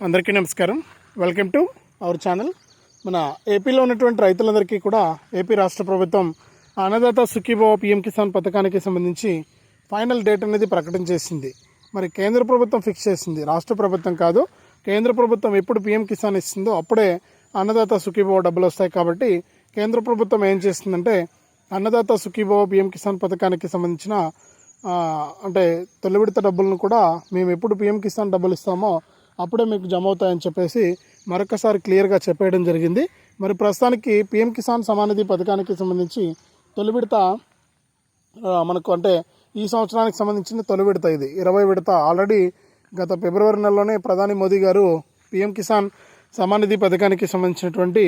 అందరికీ నమస్కారం. Welcome to our channel మన ఏపీలో ఉన్నటువంటి రైతులందరికీ కూడా ఏపీ రాష్ట్ర ప్రభుత్వం అన్నదాత సుఖీభావ పిఎం కిసాన్ పథకానికి సంబంధించి ఫైనల్ డేట్ అనేది ప్రకటించేసింది మరి కేంద్ర ప్రభుత్వం ఫిక్స్ చేసింది. రాష్ట్ర ప్రభుత్వం కాదు కేంద్ర ప్రభుత్వం ఎప్పుడు పిఎం కిసాన్ ఇస్తుందో అప్పుడే అన్నదాత సుఖీభావ డబ్బులు వస్తాయి కాబట్టి కేంద్ర ప్రభుత్వం ఏం చేస్తుందంటే అన్నదాత సుఖీభావ పిఎం కిసాన్ పథకానికి సంబంధించిన అంటే తొలి విడత డబ్బులను కూడా మేము ఎప్పుడు పిఎం కిసాన్ డబ్బులు ఇస్తామో అప్పుడే మీకు జమ అవుతాయని చెప్పేసి మరొకసారి క్లియర్గా చెప్పేయడం జరిగింది. మరి ప్రస్తుతానికి పిఎం కిసాన్ సమానిధి పథకానికి సంబంధించి తొలి విడత మనకు అంటే ఈ సంవత్సరానికి సంబంధించిన తొలి విడత ఇది. ఇరవై విడత ఆల్రెడీ గత ఫిబ్రవరి నెలలోనే ప్రధాని మోదీ గారు పిఎం కిసాన్ సమానిధి పథకానికి సంబంధించినటువంటి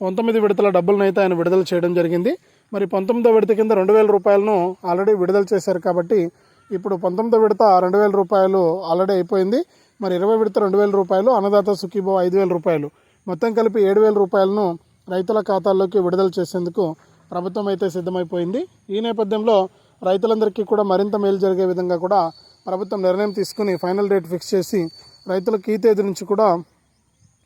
పంతొమ్మిది విడతల డబ్బులను అయితే ఆయన విడుదల చేయడం జరిగింది. మరి పంతొమ్మిదో విడత కింద రెండు వేల రూపాయలను ఆల్రెడీ విడుదల చేశారు కాబట్టి ఇప్పుడు పంతొమ్మిదో విడత రెండు వేల రూపాయలు ఆల్రెడీ అయిపోయింది. మరి ఇరవై విడత రెండు వేల రూపాయలు అన్నదాత సుఖీభో ఐదు వేల రూపాయలు. మొత్తం కలిపి ఏడు వేల రూపాయలను రైతుల ఖాతాల్లోకి విడుదల చేసేందుకు ప్రభుత్వం అయితే సిద్ధమైపోయింది. ఈ నేపథ్యంలో రైతులందరికీ కూడా మరింత మేలు జరిగే విధంగా కూడా ప్రభుత్వం నిర్ణయం తీసుకుని ఫైనల్ డేట్ ఫిక్స్ చేసి రైతులకు ఈ తేదీ నుంచి కూడా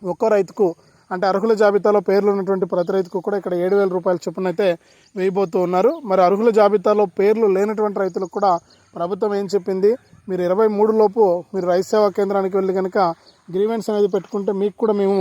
ఒక్కో రైతుకు అంటే అర్హుల జాబితాలో పేర్లు ఉన్నటువంటి ప్రతి రైతుకు కూడా ఇక్కడ ఏడు వేల రూపాయల చొప్పున అయితే వేయబోతూ ఉన్నారు. మరి అర్హుల జాబితాలో పేర్లు లేనటువంటి రైతులకు కూడా ప్రభుత్వం ఏం చెప్పింది? మీరు ఇరవై మూడు లోపు మీరు రైతు సేవా కేంద్రానికి వెళ్ళి కనుక గ్రీవెన్స్ అనేది పెట్టుకుంటే మీకు కూడా మేము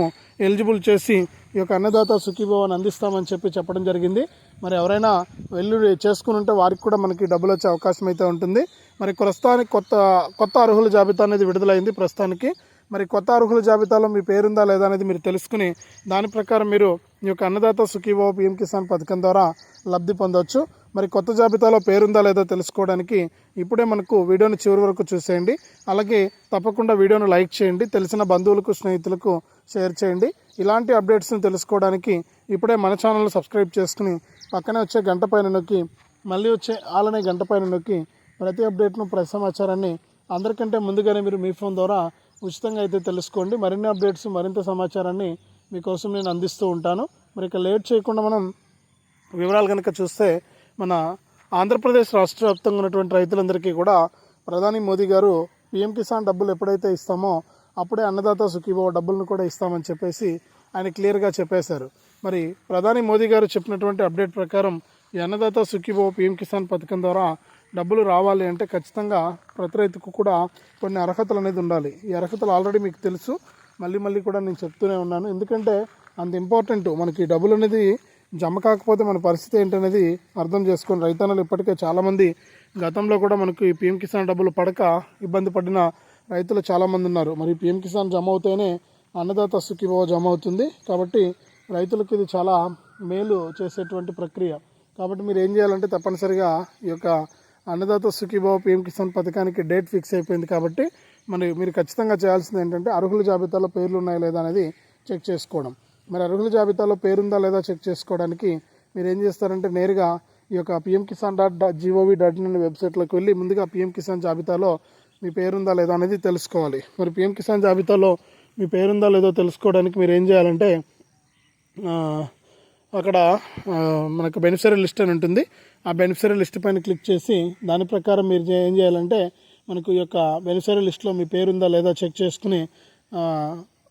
ఎలిజిబుల్ చేసి ఈ యొక్క అన్నదాత సుఖీభవన్ అందిస్తామని చెప్పి చెప్పడం జరిగింది. మరి ఎవరైనా వెళ్ళి చేసుకుని ఉంటే వారికి కూడా మనకి డబ్బులు వచ్చే అవకాశం అయితే ఉంటుంది. మరి ప్రస్తుతానికి కొత్త కొత్త అర్హుల జాబితా అనేది విడుదలైంది ప్రస్తుతానికి. మరి కొత్త అర్హుల జాబితాలో మీ పేరుందా లేదా అనేది మీరు తెలుసుకుని దాని ప్రకారం మీరు ఈ యొక్క అన్నదాత సుఖీభవ పిఎం కిసాన్ పథకం ద్వారా లబ్ధి పొందవచ్చు మరి కొత్త జాబితాలో పేరుందా లేదో తెలుసుకోవడానికి ఇప్పుడే మనకు వీడియోని చివరి వరకు చూసేయండి. అలాగే తప్పకుండా వీడియోను లైక్ చేయండి తెలిసిన బంధువులకు స్నేహితులకు షేర్ చేయండి. ఇలాంటి అప్డేట్స్ని తెలుసుకోవడానికి ఇప్పుడే మన ఛానల్ సబ్స్క్రైబ్ చేసుకుని పక్కనే వచ్చే గంట పైన నొక్కి మళ్ళీ వచ్చే ఆలనే గంట పైన నొక్కి ప్రతి అప్డేట్ను ప్రతి సమాచారాన్ని అందరికంటే ముందుగానే మీరు మీ ఫోన్ ద్వారా ఉచితంగా అయితే తెలుసుకోండి. మరిన్ని అప్డేట్స్ మరింత సమాచారాన్ని మీకోసం నేను అందిస్తూ ఉంటాను. మరి ఇక లేట్ చేయకుండా మనం వివరాలు కనుక చూస్తే మన ఆంధ్రప్రదేశ్ రాష్ట్ర వ్యాప్తంగా ఉన్నటువంటి రైతులందరికీ కూడా ప్రధాని మోదీ గారు పిఎం కిసాన్ డబ్బులు ఎప్పుడైతే ఇస్తామో అప్పుడే అన్నదాత సుఖీభావ డబ్బులను కూడా ఇస్తామని చెప్పేసి ఆయన క్లియర్గా చెప్పేశారు. మరి ప్రధాని మోదీ గారు చెప్పినటువంటి అప్డేట్ ప్రకారం ఈ అన్నదాత సుఖీభావ పిఎం కిసాన్ పథకం ద్వారా డబ్బులు రావాలి అంటే ఖచ్చితంగా ప్రతి రైతుకు కూడా కొన్ని అర్హతలు అనేది ఉండాలి. ఈ అర్హతలు ఆల్రెడీ మీకు తెలుసు. మళ్ళీ మళ్ళీ కూడా నేను చెప్తూనే ఉన్నాను. ఎందుకంటే అంత ఇంపార్టెంట్ మనకి డబ్బులు అనేది జమ కాకపోతే మన పరిస్థితి ఏంటనేది అర్థం చేసుకొని రైతన్నలు ఇప్పటికే చాలామంది గతంలో కూడా మనకు ఈ పిఎం కిసాన్ డబ్బులు పడక ఇబ్బంది పడిన రైతులు చాలామంది ఉన్నారు. మరి పిఎం కిసాన్ జమ అవుతేనే అన్నదాత సుఖీభవ జమ అవుతుంది. కాబట్టి రైతులకు ఇది చాలా మేలు చేసేటువంటి ప్రక్రియ. కాబట్టి మీరు ఏం చేయాలంటే తప్పనిసరిగా ఈ యొక్క అన్నదాత సుఖీభావ పిఎం కిసాన్ పథకానికి డేట్ ఫిక్స్ అయిపోయింది కాబట్టి మరి మీరు ఖచ్చితంగా చేయాల్సింది ఏంటంటే అర్హుల జాబితాలో పేర్లు ఉన్నాయా లేదా అనేది చెక్ చేసుకోవడం. మరి అర్హుల జాబితాలో పేరుందా లేదా చెక్ చేసుకోవడానికి మీరు ఏం చేస్తారంటే నేరుగా ఈ యొక్క PM Kisan dot G O V dot in అనే వెబ్సైట్లోకి వెళ్ళి ముందుగా పిఎం కిసాన్ జాబితాలో మీ పేరుందా లేదా అనేది తెలుసుకోవాలి. మరి పిఎం కిసాన్ జాబితాలో మీ పేరుందా లేదో తెలుసుకోవడానికి మీరు ఏం చేయాలంటే అక్కడ మనకు బెనిఫిషరీ లిస్ట్ అని ఉంటుంది. ఆ బెనిఫిషరీ లిస్ట్ పైన క్లిక్ చేసి దాని ప్రకారం మీరు ఏం చేయాలంటే మనకు ఈ యొక్క బెనిఫిషరీ లిస్ట్లో మీ పేరుందా లేదా చెక్ చేసుకుని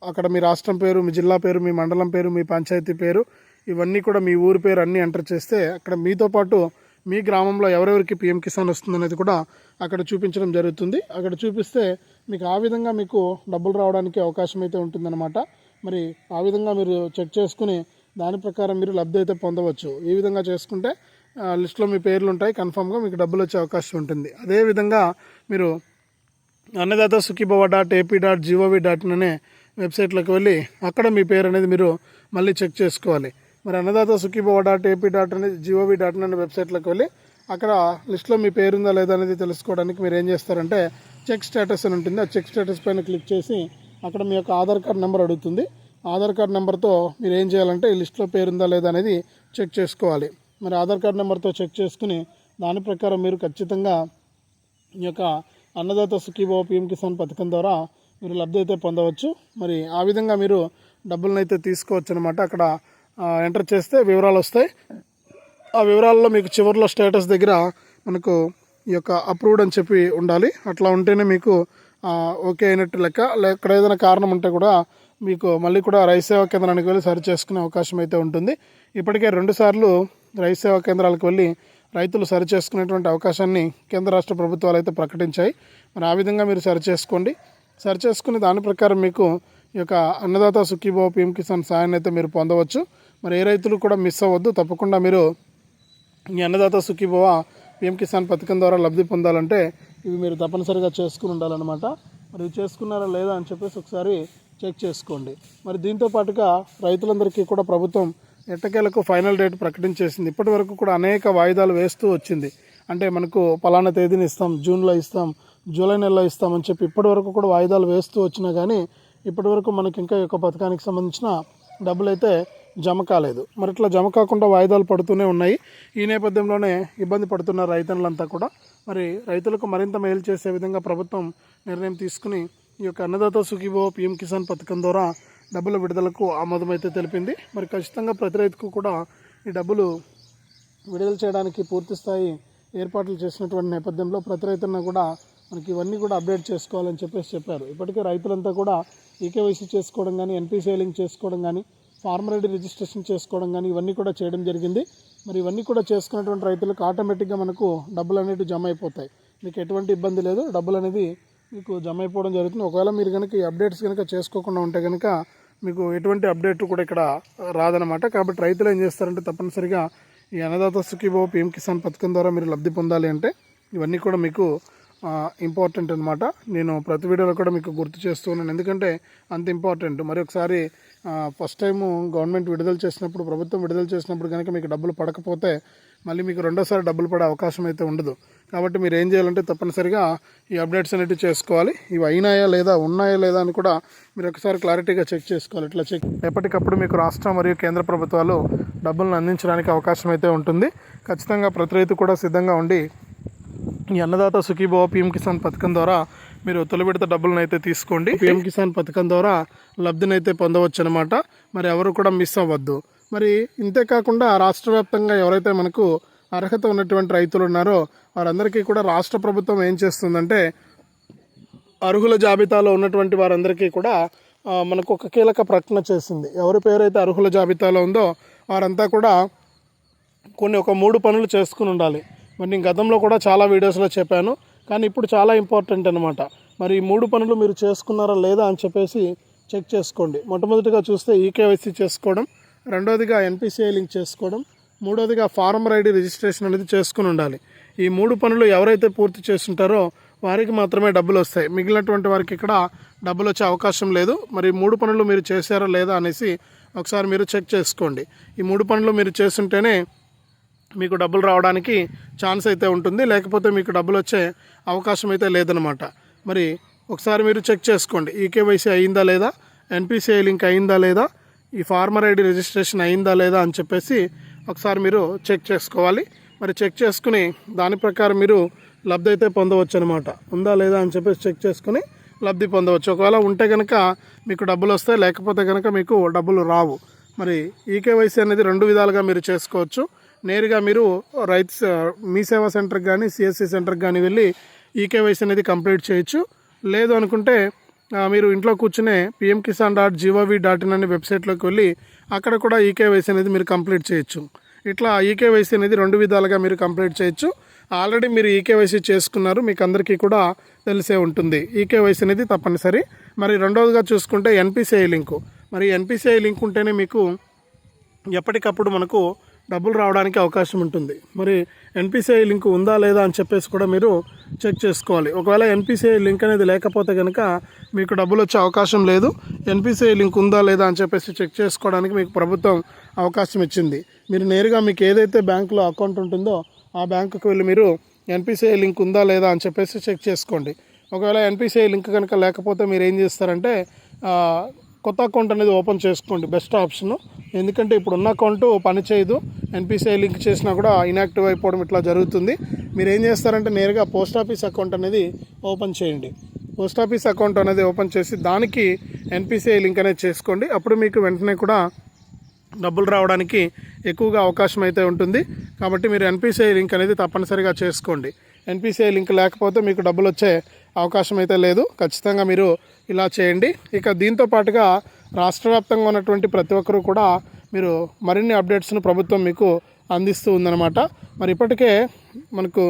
అక్కడ మీ రాష్ట్రం పేరు మీ జిల్లా పేరు మీ మండలం పేరు మీ పంచాయతీ పేరు ఇవన్నీ కూడా మీ ఊరి పేరు అన్నీ ఎంటర్ చేస్తే అక్కడ మీతో పాటు మీ గ్రామంలో ఎవరెవరికి పిఎం కిసాన్ వస్తుందనేది కూడా అక్కడ చూపించడం జరుగుతుంది. అక్కడ చూపిస్తే మీకు ఆ విధంగా మీకు డబ్బులు రావడానికి అవకాశం అయితే ఉంటుందన్నమాట. మరి ఆ విధంగా మీరు చెక్ చేసుకుని దాని ప్రకారం మీరు లబ్ధి అయితే పొందవచ్చు. ఈ విధంగా చేసుకుంటే లిస్ట్లో మీ పేర్లు ఉంటాయి కన్ఫామ్గా మీకు డబ్బులు వచ్చే అవకాశం ఉంటుంది. అదేవిధంగా మీరు Annadata Sukhibhava dot AP dot G O V dot అనే వెబ్సైట్లోకి వెళ్ళి అక్కడ మీ పేరు అనేది మీరు మళ్ళీ చెక్ చేసుకోవాలి. మరి Annadata Sukhibhava dot AP dot అనేది జిఓవి డాట్ అనే వెబ్సైట్లోకి వెళ్ళి అక్కడ లిస్ట్లో మీ పేరుందా లేదా అనేది తెలుసుకోవడానికి మీరు ఏం చేస్తారంటే చెక్ స్టేటస్ అని ఉంటుంది. ఆ చెక్ స్టేటస్ పైన క్లిక్ చేసి అక్కడ మీ యొక్క ఆధార్ కార్డ్ నెంబర్ అడుగుతుంది. ఆధార్ కార్డ్ నెంబర్తో మీరు ఏం చేయాలంటే ఈ లిస్ట్లో పేరుందా లేదా అనేది చెక్ చేసుకోవాలి. మరి ఆధార్ కార్డ్ నెంబర్తో చెక్ చేసుకుని దాని ప్రకారం మీరు ఖచ్చితంగా ఈ యొక్క అన్నదాత సుఖీభావ పిఎం కిసాన్ పథకం ద్వారా మీరు లబ్ధి అయితే పొందవచ్చు. మరి ఆ విధంగా మీరు డబ్బులను అయితే తీసుకోవచ్చు అనమాట అక్కడ ఎంటర్ చేస్తే వివరాలు వస్తాయి. ఆ వివరాల్లో మీకు చివరిలో స్టేటస్ దగ్గర మనకు ఈ యొక్క అప్రూవ్డ్ అని చెప్పి ఉండాలి. అట్లా ఉంటేనే మీకు ఓకే అయినట్టు లెక్క. ఎక్కడ ఇక్కడ ఏదైనా కారణం ఉంటే కూడా మీకు మళ్ళీ కూడా రైతు సేవా కేంద్రానికి వెళ్ళి సరి చేసుకునే అవకాశం అయితే ఉంటుంది. ఇప్పటికే రెండుసార్లు రైతు సేవా కేంద్రాలకు వెళ్ళి రైతులు సరి చేసుకునేటువంటి అవకాశాన్ని కేంద్ర రాష్ట్ర ప్రభుత్వాలు అయితే ప్రకటించాయి. మరి ఆ విధంగా మీరు సరి చేసుకోండి. సరి చేసుకుని దాని ప్రకారం మీకు ఈ యొక్క అన్నదాత సుఖీభావ పీఎం కిసాన్ సాయాన్ని అయితే మీరు పొందవచ్చు. మరి ఏ రైతులు కూడా మిస్ అవ్వద్దు. తప్పకుండా మీరు ఈ అన్నదాత సుఖీభావ పిఎం కిసాన్ పథకం ద్వారా లబ్ధి పొందాలంటే ఇవి మీరు తప్పనిసరిగా చేసుకుని ఉండాలన్నమాట. మరి ఇవి చేసుకున్నారా లేదా అని చెప్పేసి ఒకసారి చెక్ చేసుకోండి. మరి దీంతో పాటుగా రైతులందరికీ కూడా ప్రభుత్వం ఎట్టకేలకు ఫైనల్ డేట్ ప్రకటించేసింది. ఇప్పటి వరకు కూడా అనేక వాయిదాలు వేస్తూ వచ్చింది. అంటే మనకు పలానా తేదీని ఇస్తాం జూన్లో ఇస్తాం జూలై నెలలో ఇస్తామని చెప్పి ఇప్పటి వరకు కూడా వాయిదాలు వేస్తూ వచ్చినా కానీ ఇప్పటి వరకు మనకి ఇంకా ఈ యొక్క పథకానికి సంబంధించిన డబ్బులు అయితే జమ కాలేదు. మరి ఇట్లా జమ కాకుండా వాయిదాలు పడుతూనే ఉన్నాయి. ఈ నేపథ్యంలోనే ఇబ్బంది పడుతున్నారు రైతన్నులంతా కూడా మరి రైతులకు మరింత మేలు చేసే విధంగా ప్రభుత్వం నిర్ణయం తీసుకుని ఈ యొక్క అన్నదాత సుఖీభో పిఎం కిసాన్ పథకం ద్వారా డబ్బుల విడుదలకు ఆమోదం అయితే తెలిపింది. మరి ఖచ్చితంగా ప్రతి రైతుకు కూడా ఈ డబ్బులు విడుదల చేయడానికి పూర్తి స్థాయి ఏర్పాట్లు చేసినటువంటి నేపథ్యంలో ప్రతి రైతున్న కూడా మనకి ఇవన్నీ కూడా అప్డేట్ చేసుకోవాలని చెప్పేసి చెప్పారు. ఇప్పటికే రైతులంతా కూడా ఈకేవైసీ చేసుకోవడం కానీ ఎన్పీసీ లింక్ చేసుకోవడం కానీ ఫార్మర్ ఐడి రిజిస్ట్రేషన్ చేసుకోవడం కానీ ఇవన్నీ కూడా చేయడం జరిగింది. మరి ఇవన్నీ కూడా చేసుకున్నటువంటి రైతులకు ఆటోమేటిక్గా మనకు డబ్బులు అనేవి జమ అయిపోతాయి. మీకు ఎటువంటి ఇబ్బంది లేదు. డబ్బులు అనేది మీకు జమ అయిపోవడం జరుగుతుంది. ఒకవేళ మీరు కనుక ఈ అప్డేట్స్ కనుక చేసుకోకుండా ఉంటే కనుక మీకు ఎటువంటి అప్డేట్ కూడా ఇక్కడ రాదనమాట కాబట్టి రైతులు ఏం చేస్తారంటే తప్పనిసరిగా ఈ అన్నదాత సుఖీభో పిఎం కిసాన్ పథకం ద్వారా మీరు లబ్ధి పొందాలి అంటే ఇవన్నీ కూడా మీకు ఇంపార్టెంట్ అనమాట నేను ప్రతి వీడియోలో కూడా మీకు గుర్తు చేస్తూ ఉన్నాను. ఎందుకంటే అంత ఇంపార్టెంట్ మరి ఒకసారి ఫస్ట్ టైం గవర్నమెంట్ విడుదల చేసినప్పుడు ప్రభుత్వం విడుదల చేసినప్పుడు కనుక మీకు డబ్బులు పడకపోతే మళ్ళీ మీకు రెండోసారి డబ్బులు పడే అవకాశం అయితే ఉండదు. కాబట్టి మీరు ఏం చేయాలంటే తప్పనిసరిగా ఈ అప్డేట్స్ అనేవి చేసుకోవాలి. ఇవి అయినాయా లేదా ఉన్నాయా లేదా అని కూడా మీరు ఒకసారి క్లారిటీగా చెక్ చేసుకోవాలి. ఇట్లా చెక్ ఎప్పటికప్పుడు మీకు రాష్ట్ర మరియు కేంద్ర ప్రభుత్వాలు డబ్బులను అందించడానికి అవకాశం అయితే ఉంటుంది. ఖచ్చితంగా ప్రతి రైతు కూడా సిద్ధంగా ఉండి ఈ అన్నదాత సుఖీభావ పిఎం కిసాన్ పథకం ద్వారా మీరు తొలిబెడత డబ్బులను అయితే తీసుకోండి. పిఎం కిసాన్ పథకం ద్వారా లబ్ధినైతే పొందవచ్చు అనమాట మరి ఎవరు కూడా మిస్ అవ్వద్దు. మరి ఇంతే కాకుండా రాష్ట్ర వ్యాప్తంగా ఎవరైతే మనకు అర్హత ఉన్నటువంటి రైతులు ఉన్నారో వారందరికీ కూడా రాష్ట్ర ప్రభుత్వం ఏం చేస్తుందంటే అర్హుల జాబితాలో ఉన్నటువంటి వారందరికీ కూడా మనకు ఒక కీలక ప్రకటన చేసింది. ఎవరి పేరైతే అర్హుల జాబితాలో ఉందో వారంతా కూడా కొన్ని ఒక మూడు పనులు చేసుకుని ఉండాలి. మరి నేను గతంలో కూడా చాలా వీడియోస్లో చెప్పాను. కానీ ఇప్పుడు చాలా ఇంపార్టెంట్ అనమాట మరి ఈ మూడు పనులు మీరు చేసుకున్నారా లేదా అని చెప్పేసి చెక్ చేసుకోండి. మొట్టమొదటిగా చూస్తే ఈకేవైసీ చేసుకోవడం రెండోదిగా ఎన్పిసిఐ లింక్ చేసుకోవడం మూడోదిగా ఫార్మర్ ఐడి రిజిస్ట్రేషన్ అనేది చేసుకుని ఉండాలి. ఈ మూడు పనులు ఎవరైతే పూర్తి చేస్తుంటారో వారికి మాత్రమే డబ్బులు వస్తాయి. మిగిలినటువంటి వారికి ఇక్కడ డబ్బులు వచ్చే అవకాశం లేదు. మరి మూడు పనులు మీరు చేశారా లేదా అనేసి ఒకసారి మీరు చెక్ చేసుకోండి. ఈ మూడు పనులు మీరు చేస్తుంటేనే మీకు డబ్బులు రావడానికి ఛాన్స్ అయితే ఉంటుంది. లేకపోతే మీకు డబ్బులు వచ్చే అవకాశం అయితే లేదనమాట మరి ఒకసారి మీరు చెక్ చేసుకోండి. ఈకేవైసీ అయిందా లేదా? ఎన్పిసిఐ లింక్ అయిందా లేదా? ఈ ఫార్మర్ ఐడి రిజిస్ట్రేషన్ అయిందా లేదా అని చెప్పేసి ఒకసారి మీరు చెక్ చేసుకోవాలి. మరి చెక్ చేసుకుని దాని ప్రకారం మీరు లబ్ధి అయితే పొందవచ్చు అనమాట ఉందా లేదా అని చెప్పేసి చెక్ చేసుకుని లబ్ధి పొందవచ్చు. ఒకవేళ ఉంటే కనుక మీకు డబ్బులు వస్తాయి. లేకపోతే కనుక మీకు డబ్బులు రావు. మరి ఈకేవైసీ అనేది రెండు విధాలుగా మీరు చేసుకోవచ్చు. నేరుగా మీరు రైతు మీ సేవా సెంటర్కి కానీ సిఎస్సి సెంటర్కి కానీ వెళ్ళి ఈకేవైసీ అనేది కంప్లీట్ చేయొచ్చు. లేదు అనుకుంటే మీరు ఇంట్లో కూర్చునే PM Kisan dot G O V dot in అనే వెబ్సైట్లోకి వెళ్ళి అక్కడ కూడా ఈకేవైసీ అనేది మీరు కంప్లీట్ చేయొచ్చు. ఇట్లా ఈకేవైసీ అనేది రెండు విధాలుగా మీరు కంప్లీట్ చేయొచ్చు. ఆల్రెడీ మీరు ఈకేవైసీ చేసుకున్నారు మీకు అందరికీ కూడా తెలిసే ఉంటుంది. ఈకేవైసీ అనేది తప్పనిసరి. మరి రెండవదిగా చూసుకుంటే ఎన్పిసిఐ లింకు. మరి ఎన్పిసిఐ లింక్ ఉంటేనే మీకు ఎప్పటికప్పుడు మనకు డబ్బులు రావడానికి అవకాశం ఉంటుంది. మరి ఎన్పిసిఐ లింక్ ఉందా లేదా అని చెప్పేసి కూడా మీరు చెక్ చేసుకోవాలి. ఒకవేళ ఎన్పిసిఐ లింక్ అనేది లేకపోతే కనుక మీకు డబ్బులు వచ్చే అవకాశం లేదు. ఎన్పిసిఐ లింక్ ఉందా లేదా అని చెప్పేసి చెక్ చేసుకోవడానికి మీకు ప్రభుత్వం అవకాశం ఇచ్చింది. మీరు నేరుగా మీకు ఏదైతే బ్యాంకులో అకౌంట్ ఉంటుందో ఆ బ్యాంకుకి వెళ్ళి మీరు ఎన్పిసిఐ లింక్ ఉందా లేదా అని చెప్పేసి చెక్ చేసుకోండి. ఒకవేళ ఎన్పిసిఐ లింక్ కనుక లేకపోతే మీరు ఏం చేస్తారంటే కొత్త అకౌంట్ అనేది ఓపెన్ చేసుకోండి. బెస్ట్ ఆప్షన్ ఎందుకంటే ఇప్పుడు ఉన్న అకౌంట్ పని చేయదు. ఎన్పిసిఐ లింక్ చేసినా కూడా ఇన్యాక్టివ్ అయిపోవడం ఇట్లా జరుగుతుంది. మీరు ఏం చేస్తారంటే నేరుగా పోస్ట్ ఆఫీస్ అకౌంట్ అనేది ఓపెన్ చేయండి. పోస్ట్ ఆఫీస్ అకౌంట్ అనేది ఓపెన్ చేసి దానికి ఎన్పిసిఐ లింక్ అనేది చేసుకోండి. అప్పుడు మీకు వెంటనే కూడా డబ్బులు రావడానికి ఎక్కువగా అవకాశం అయితే ఉంటుంది. కాబట్టి మీరు ఎన్పిసిఐ లింక్ అనేది తప్పనిసరిగా చేసుకోండి. ఎన్పిసిఐ లింక్ లేకపోతే మీకు డబ్బులు వచ్చే అవకాశం అయితే లేదు. ఖచ్చితంగా మీరు ఇలా చేయండి. ఇక దీంతో పాటుగా రాష్ట్ర వ్యాప్తంగా ఉన్నటువంటి ప్రతి ఒక్కరూ కూడా మీరు మరిన్ని అప్డేట్స్ను ప్రభుత్వం మీకు అందిస్తూ ఉందన్నమాట. మరి ఇప్పటికే మనకు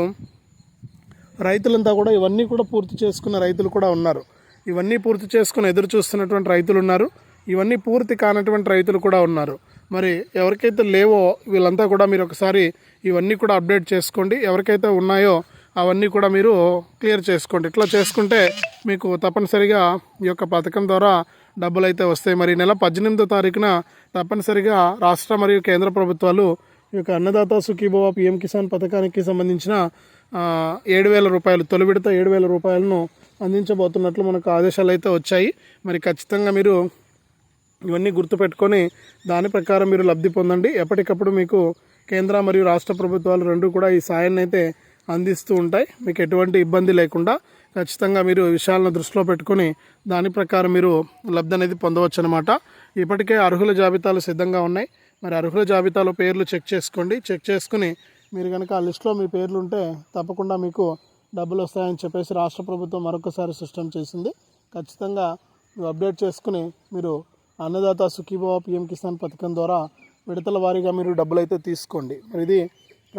రైతులంతా కూడా ఇవన్నీ కూడా పూర్తి చేసుకున్న రైతులు కూడా ఉన్నారు. ఇవన్నీ పూర్తి చేసుకుని ఎదురు చూస్తున్నటువంటి రైతులు ఉన్నారు. ఇవన్నీ పూర్తి కానటువంటి రైతులు కూడా ఉన్నారు. మరి ఎవరికైతే లేవో వీళ్ళంతా కూడా మీరు ఒకసారి ఇవన్నీ కూడా అప్డేట్ చేసుకోండి. ఎవరికైతే ఉన్నాయో అవన్నీ కూడా మీరు క్లియర్ చేసుకోండి. ఇట్లా చేసుకుంటే మీకు తప్పనిసరిగా ఈ యొక్క పథకం ద్వారా డబ్బులు అయితే వస్తాయి. మరి ఈ నెల పద్దెనిమిదో తారీఖున తప్పనిసరిగా రాష్ట్ర మరియు కేంద్ర ప్రభుత్వాలు ఈ యొక్క అన్నదాత సుఖీభవ పిఎం కిసాన్ పథకానికి సంబంధించిన ఏడు వేల రూపాయలు తొలి విడత ఏడు వేల రూపాయలను అందించబోతున్నట్లు మనకు ఆదేశాలు అయితే వచ్చాయి. మరి ఖచ్చితంగా మీరు ఇవన్నీ గుర్తుపెట్టుకొని దాని ప్రకారం మీరు లబ్ధి పొందండి. ఎప్పటికప్పుడు మీకు కేంద్ర మరియు రాష్ట్ర ప్రభుత్వాలు రెండు కూడా ఈ సాయాన్ని అయితే అందిస్తూ ఉంటాయి. మీకు ఎటువంటి ఇబ్బంది లేకుండా ఖచ్చితంగా మీరు విషయాలను దృష్టిలో పెట్టుకొని దాని ప్రకారం మీరు లబ్ధి అనేది పొందవచ్చు అనమాట ఇప్పటికే అర్హుల జాబితాలు సిద్ధంగా ఉన్నాయి. మరి అర్హుల జాబితాలో పేర్లు చెక్ చేసుకోండి. చెక్ చేసుకుని మీరు కనుక ఆ లిస్ట్లో మీ పేర్లు ఉంటే తప్పకుండా మీకు డబ్బులు వస్తాయని చెప్పేసి రాష్ట్ర ప్రభుత్వం మరొకసారి సిస్టమ్ చేసింది. ఖచ్చితంగా మీరు అప్డేట్ చేసుకుని మీరు అన్నదాత సుఖీభావ పిఎం కిసాన్ పథకం ద్వారా విడతల వారీగా మీరు డబ్బులు అయితే తీసుకోండి. మరి ఇది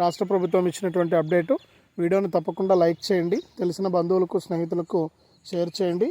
రాష్ట్ర ప్రభుత్వం ఇచ్చినటువంటి అప్డేటు. వీడియోని తప్పకుండా లైక్ చేయండి. తెలిసిన బంధువులకు స్నేహితులకు షేర్ చేయండి.